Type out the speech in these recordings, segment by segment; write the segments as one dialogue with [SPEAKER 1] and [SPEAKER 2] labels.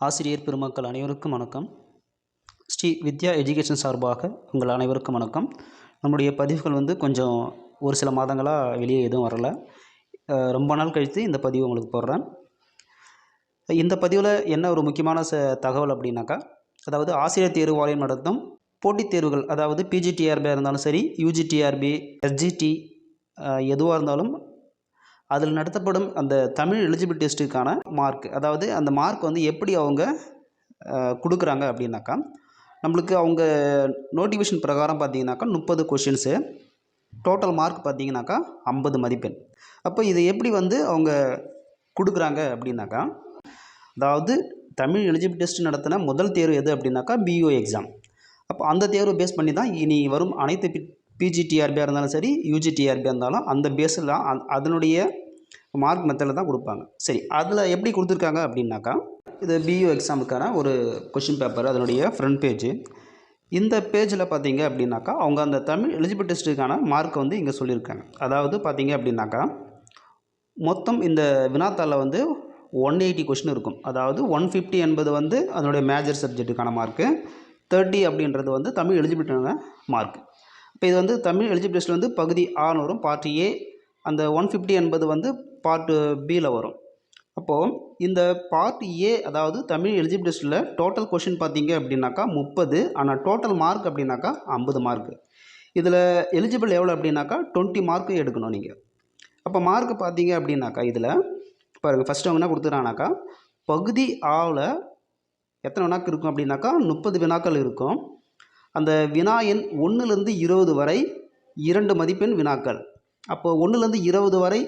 [SPEAKER 1] ஆசிரியர் பெருமக்கள் அனைவருக்கும் வணக்கம். ஸ்ரீ வித்யா எஜுகேஷன் சார்பாக உங்கள் அனைவருக்கும் வணக்கம். நம்முடைய பதிவுகள் வந்து கொஞ்சம் ஒரு சில மாதங்களாக வெளியே எதுவும் வரல. ரொம்ப நாள் கழித்து இந்த பதிவு உங்களுக்கு போடுறேன். இந்த பதிவில் என்ன ஒரு முக்கியமான ச தகவல் அப்படின்னாக்கா அதாவது ஆசிரியர் தேர்வு வாரியம் நடத்தும் போட்டித் தேர்வுகள் அதாவது பிஜிடிஆர்பியாக இருந்தாலும் சரி யூஜிடிஆர்பி எஸ்ஜிடி எதுவாக இருந்தாலும் அதில் நடத்தப்படும் அந்த தமிழ் எலிஜிபிள் டெஸ்ட்டுக்கான மார்க் அதாவது அந்த மார்க் வந்து எப்படி அவங்க கொடுக்குறாங்க அப்படின்னாக்கா நம்மளுக்கு அவங்க நோட்டிஃபிகேஷன் பிரகாரம் பார்த்தீங்கன்னாக்கா முப்பது கொஷின்ஸு டோட்டல் மார்க் பார்த்தீங்கன்னாக்கா ஐம்பது மதிப்பெண். அப்போ இதை எப்படி வந்து அவங்க கொடுக்குறாங்க அப்படின்னாக்கா அதாவது தமிழ் எலிஜிபிள் டெஸ்ட் நடத்தின முதல் தேர்வு எது அப்படின்னாக்கா பிஓ எக்ஸாம் அப்போ அந்த தேர்வை பேஸ் பண்ணி தான் இனி வரும் அனைத்து பிஜிடிஆர்பியாக இருந்தாலும் சரி யூஜிடிஆர்பியாக இருந்தாலும் அந்த பேஸில் தான் அதனுடைய மார்க் மெத்தடில் தான் கொடுப்பாங்க. சரி அதில் எப்படி கொடுத்துருக்காங்க அப்படின்னாக்கா இது பியூ எக்ஸாமுக்கான ஒரு கொஷின் பேப்பர் அதனுடைய ஃப்ரண்ட் பேஜ் இந்த பேஜில் பார்த்தீங்க அப்படின்னாக்கா அவங்க அந்த தமிழ் எலிஜிபிள் டெஸ்ட்டுக்கான மார்க்கை வந்து இங்கே சொல்லியிருக்காங்க. அதாவது பார்த்தீங்க அப்படின்னாக்கா மொத்தம் இந்த வினாத்தாளில் வந்து ஒன் எயிட்டி கொஷின் இருக்கும். அதாவது ஒன் ஃபிஃப்டி என்பது வந்து அதனுடைய மேஜர் சப்ஜெக்ட்டுக்கான மார்க்கு தேர்ட்டி அப்படின்றது வந்து தமிழ் எலிஜிபிலிட்டியான மார்க் இப்போ இது வந்து தமிழ் எலிஜிபிள் வந்து பகுதி ஆன்னு வரும். பார்ட் ஏ அந்த ஒன் ஃபிஃப்டி என்பது வந்து பார்ட் பியில் வரும். அப்போது இந்த பார்ட் ஏ அதாவது தமிழ் எலிஜிபிலிஸ்டில் டோட்டல் கொஷின் பார்த்தீங்க அப்படின்னாக்கா முப்பது ஆனால் டோட்டல் மார்க் அப்படின்னாக்கா ஐம்பது மார்க்கு இதில் எலிஜிபிள் எவ்வளோ அப்படின்னாக்கா டுவெண்ட்டி மார்க்கு எடுக்கணும் நீங்கள் அப்போ மார்க் பார்த்தீங்க அப்படின்னாக்கா இதில் பாருங்கள் ஃபஸ்ட்டு அவங்க என்ன கொடுத்துறாங்கனாக்கா பகுதி ஆவில் எத்தனை வினாக்கள் இருக்கும் அப்படின்னாக்கா முப்பது வினாக்கள் இருக்கும். அந்த வினா எண் ஒன்றுலேருந்து இருபது வரை இரண்டு மதிப்பெண் வினாக்கள். அப்போது ஒன்றுலேருந்து இருபது வரை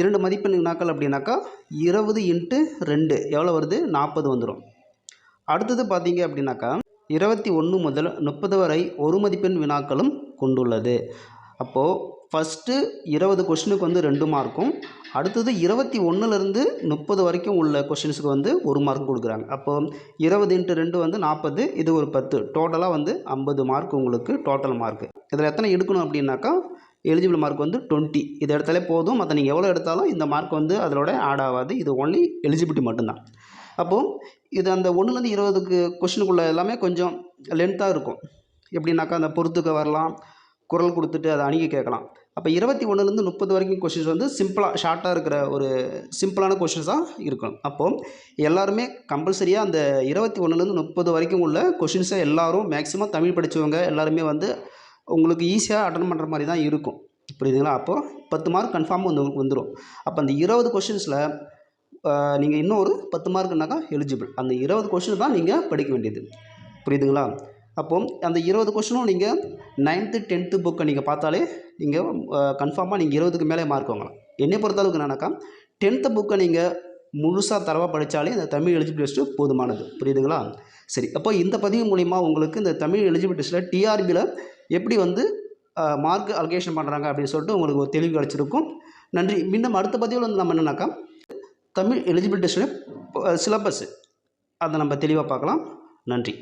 [SPEAKER 1] இரண்டு மதிப்பெண் வினாக்கள் அப்படின்னாக்கா இருபது இன்ட்டு ரெண்டு. எவ்வளோ வருது? நாற்பது வந்துடும் அடுத்தது பார்த்தீங்க அப்படின்னாக்கா இருபத்தி ஒன்று முதல் முப்பது வரை ஒரு மதிப்பெண் வினாக்களும் கொண்டுள்ளது. அப்போது ஃபஸ்ட்டு இருபது கொஷினுக்கு வந்து ரெண்டு மார்க்கும் அடுத்தது இருபத்தி ஒன்றுலேருந்து முப்பது வரைக்கும் உள்ள கொஷின்ஸுக்கு வந்து ஒரு மார்க் கொடுக்குறாங்க. அப்போது இருபது இன்ட்டு ரெண்டு வந்து நாற்பது இது ஒரு பத்து. டோட்டலாக வந்து ஐம்பது மார்க் உங்களுக்கு டோட்டல் மார்க் இதில் எத்தனை எடுக்கணும் அப்படின்னாக்கா எலிஜிபிள் மார்க் வந்து டுவெண்ட்டி இது எடுத்தாலே போதும். மற்ற நீங்கள் எவ்வளோ எடுத்தாலும் இந்த மார்க் வந்து அதோட ஆட் ஆகாது. இது ஒன்லி எலிஜிபிலிட்டி மட்டும்தான். அப்போது இது அந்த ஒன்றுலேருந்து இருபதுக்கு கொஷினுக்குள்ள எல்லாமே கொஞ்சம் லென்த்தாக இருக்கும். எப்படின்னாக்கா அந்த பொறுத்துக்க வரலாம். குரல் கொடுத்துட்டு அதை அணுகி கேட்கலாம். அப்போ இருபத்தி ஒன்றுலேருந்து முப்பது வரைக்கும் கொஷின்ஸ் வந்து சிம்பிளாக ஷார்ட்டாக இருக்கிற ஒரு சிம்பிளான கொஷின்ஸாக இருக்கும் அப்போது எல்லாருமே கம்பல்சரியாக அந்த இருபத்தி ஒன்றுலேருந்து முப்பது வரைக்கும் உள்ள கொஷின்ஸை எல்லோரும் மேக்ஸிமம் தமிழ் படித்தவங்க எல்லாருமே வந்து உங்களுக்கு ஈஸியாக அட்டன் பண்ணுற மாதிரி தான் இருக்கும். புரியுதுங்களா? அப்போது பத்து மார்க் கன்ஃபார்ம் வந்து வந்துடும் அப்போ அந்த இருபது கொஷின்ஸில் நீங்கள் இன்னும் ஒரு பத்து மார்க்குனாக்கா எலிஜிபிள் அந்த இருபது கொஷின் தான் நீங்கள் படிக்க வேண்டியது. புரியுதுங்களா? அப்போ அந்த இருபது கொஷினும் நீங்கள் நைன்த்து டென்த்து புக்கை நீங்கள் பார்த்தாலே நீங்கள் கன்ஃபார்மாக நீங்கள் இருபதுக்கு மேலே மார்க் வாங்கலாம். என்னை பொறுத்தளவுக்கு என்னன்னாக்கா டென்த்து புக்கை நீங்கள் முழுசாக தரவாக படித்தாலே இந்த தமிழ் எலிஜிபிள் டெஸ்ட்டு போதுமானது. புரியுதுங்களா? சரி அப்போ இந்த பதிவு மூலிமா உங்களுக்கு இந்த தமிழ் எலிஜிபிள் டெஸ்ட்டில் டிஆர்பியில் எப்படி வந்து மார்க் அலகேஷன் பண்ணுறாங்க அப்படின்னு சொல்லிட்டு உங்களுக்கு ஒரு தெளிவு கிடச்சிருக்கும். நன்றி. மீண்டும் அடுத்த பதிவில் வந்து நம்ம என்னன்னாக்கா தமிழ் எலிஜிபிள் டெஸ்ட்டில் சிலபஸ் அதை நம்ம தெளிவாக பார்க்கலாம். நன்றி.